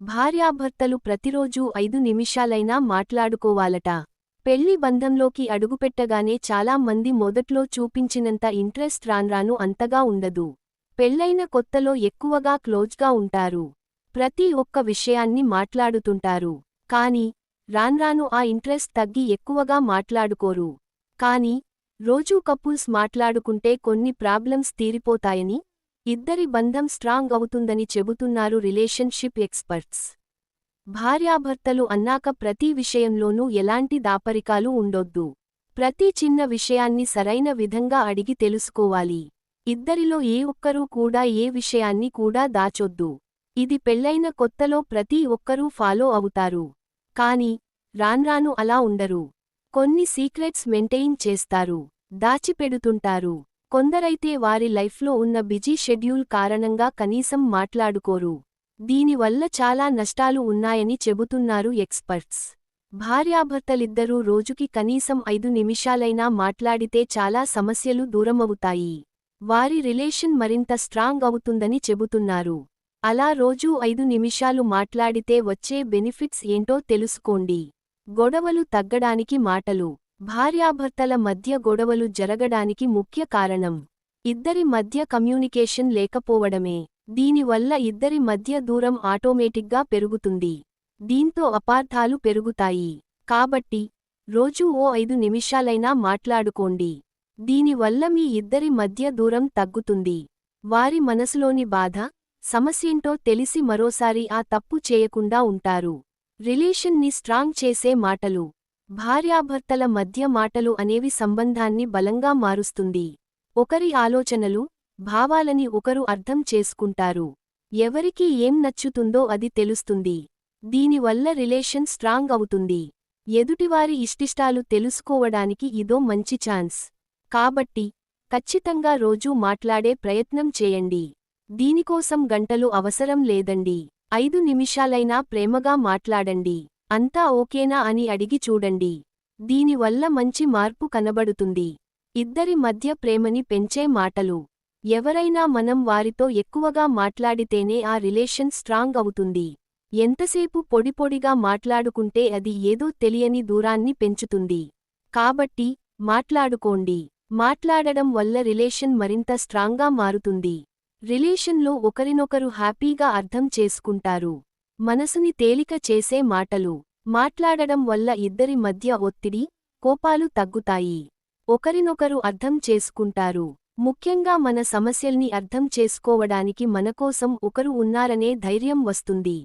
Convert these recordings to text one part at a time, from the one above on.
భార్యాభర్తలు ప్రతిరోజూ ఐదు నిమిషాలైనా మాట్లాడుకోవాలట. పెళ్ళి బంధంలోకి అడుగుపెట్టగానే చాలా మంది మొదట్లో చూపించినంత ఇంట్రెస్ట్ రాన్రాను అంతగా ఉండదు. పెళ్ళైన కొత్తలో ఎక్కువగా క్లోజ్గా ఉంటారు. ప్రతి ఒక్క విషయాన్ని మాట్లాడుతుంటారు. కాని రాన్రాను ఆ ఇంట్రెస్ట్ తగ్గి ఎక్కువగా మాట్లాడుకోరు. కాని రోజూ కపుల్స్ మాట్లాడుకుంటే కొన్ని ప్రాబ్లమ్స్ తీరిపోతాయని ఇద్దరి బంధం స్ట్రాంగ్ అవుతుందని చెబుతున్నారు రిలేషన్షిప్ ఎక్స్పర్ట్స్. భార్యాభర్తలు అన్నాక ప్రతి విషయంలోనూ ఎలాంటి దాపరికాలు ఉండొద్దు. ప్రతి చిన్న విషయాన్ని సరైన విధంగా అడిగి తెలుసుకోవాలి. ఇద్దరిలో ఏ ఒక్కరూ కూడా ఏ విషయాన్ని కూడా దాచొద్దు. ఇది పెళ్ళైన కొత్తలో ప్రతి ఒక్కరూ ఫాలో అవుతారు. కాని రాన్రాను అలా ఉండరు. కొన్ని సీక్రెట్స్ మెయింటైన్ చేస్తారు. దాచిపెడుతుంటారు. కొందరైతే వారి లైఫ్లో ఉన్న బిజీ షెడ్యూల్ కారణంగా కనీసం మాట్లాడుకోరు. దీనివల్ల చాలా నష్టాలు ఉన్నాయని చెబుతున్నారు ఎక్స్పర్ట్స్. భార్యాభర్తలిద్దరూ రోజుకి కనీసం ఐదు నిమిషాలైనా మాట్లాడితే చాలా సమస్యలు దూరమవుతాయి. వారి రిలేషన్ మరింత స్ట్రాంగ్ అవుతుందని చెబుతున్నారు. అలా రోజూ ఐదు నిమిషాలు మాట్లాడితే వచ్చే బెనిఫిట్స్ ఏంటో తెలుసుకోండి. గొడవలు తగ్గడానికి మాటలు. భార్యాభర్తల మధ్య గొడవలు జరగడానికి ముఖ్య కారణం. ఇద్దరి మధ్య కమ్యూనికేషన్ లేకపోవడమే. దీనివల్ల ఇద్దరి మధ్య దూరం ఆటోమేటిక్గా పెరుగుతుంది. దీంతో అపార్థాలు పెరుగుతాయి. కాబట్టి రోజూ ఓ ఐదు నిమిషాలైనా మాట్లాడుకోండి. దీనివల్ల మీ ఇద్దరి మధ్య దూరం తగ్గుతుంది. వారి మనసులోని బాధ సమస్యేంటో తెలిసి మరోసారి ఆ తప్పు చేయకుండా ఉంటారు. రిలేషన్ని స్ట్రాంగ్ చేసే మాటలు. భార్యాభర్తల మధ్య మాటలు అనేవి సంబంధాన్ని బలంగా మారుస్తుంది. ఒకరి ఆలోచనలు భావాలని ఒకరు అర్థం చేసుకుంటారు. ఎవరికి ఏం నచ్చుతుందో అది తెలుస్తుంది. దీనివల్ల రిలేషన్ స్ట్రాంగ్ అవుతుంది. ఎదుటివారి ఇష్టిష్టాలు తెలుసుకోవడానికి ఇదో మంచి ఛాన్స్. కాబట్టి ఖచ్చితంగా రోజూ మాట్లాడే ప్రయత్నం చేయండి. దీనికోసం గంటలు అవసరం లేదండి. ఐదు నిమిషాలైనా ప్రేమగా మాట్లాడండి. అంతా ఓకేనా అని అడిగి చూడండి. దీనివల్ల మంచి మార్పు కనబడుతుంది. ఇద్దరి మధ్య ప్రేమని పెంచే మాటలు. ఎవరైనా మనం వారితో ఎక్కువగా మాట్లాడితేనే ఆ రిలేషన్ స్ట్రాంగ్ అవుతుంది. ఎంతసేపు పొడిపొడిగా మాట్లాడుకుంటే అది ఏదో తెలియని దూరాన్ని పెంచుతుంది. కాబట్టి మాట్లాడుకోండి. మాట్లాడడం వల్ల రిలేషన్ మరింత స్ట్రాంగ్గా మారుతుంది. రిలేషన్లో ఒకరినొకరు హ్యాపీగా అర్థం చేసుకుంటారు. మనసుని తేలిక చేసే మాటలు. మాట్లాడడం వల్ల ఇద్దరి మధ్య ఒత్తిడి కోపాలు తగ్గుతాయి. ఒకరినొకరు అర్థం చేసుకుంటారు. ముఖ్యంగా మన సమస్యల్ని అర్థం చేసుకోవడానికి మనకోసం ఒకరు ఉన్నారనే ధైర్యం వస్తుంది.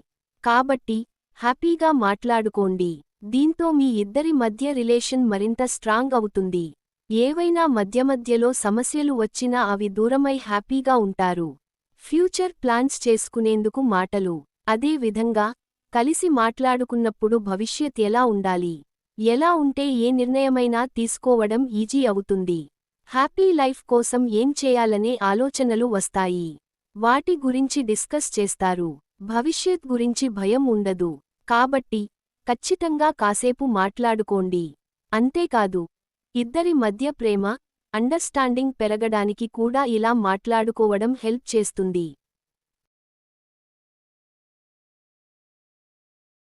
కాబట్టి హ్యాపీగా మాట్లాడుకోండి. దీంతో మీ ఇద్దరి మధ్య రిలేషన్ మరింత స్ట్రాంగ్ అవుతుంది. ఏవైనా మధ్య మధ్యలో సమస్యలు వచ్చినా అవి దూరమై హ్యాపీగా ఉంటారు. ఫ్యూచర్ ప్లాన్స్ చేసుకునేందుకు మాటలు. అదే విధంగా కలిసి మాట్లాడుకున్నప్పుడు భవిష్యత్ ఎలా ఉండాలి? ఎలా ఉంటే ఏ నిర్ణయమైనా తీసుకోవడం ఈజీ అవుతుంది. హ్యాపీ లైఫ్ కోసం ఏం చేయాలనే ఆలోచనలు వస్తాయి. వాటి గురించి డిస్కస్ చేస్తారు. భవిష్యత్ గురించి భయం ఉండదు. కాబట్టి ఖచ్చితంగా కాసేపు మాట్లాడుకోండి. అంతేకాదు ఇద్దరి మధ్య ప్రేమ అండర్స్టాండింగ్ పెరగడానికి కూడా ఇలా మాట్లాడుకోవడం హెల్ప్ చేస్తుంది.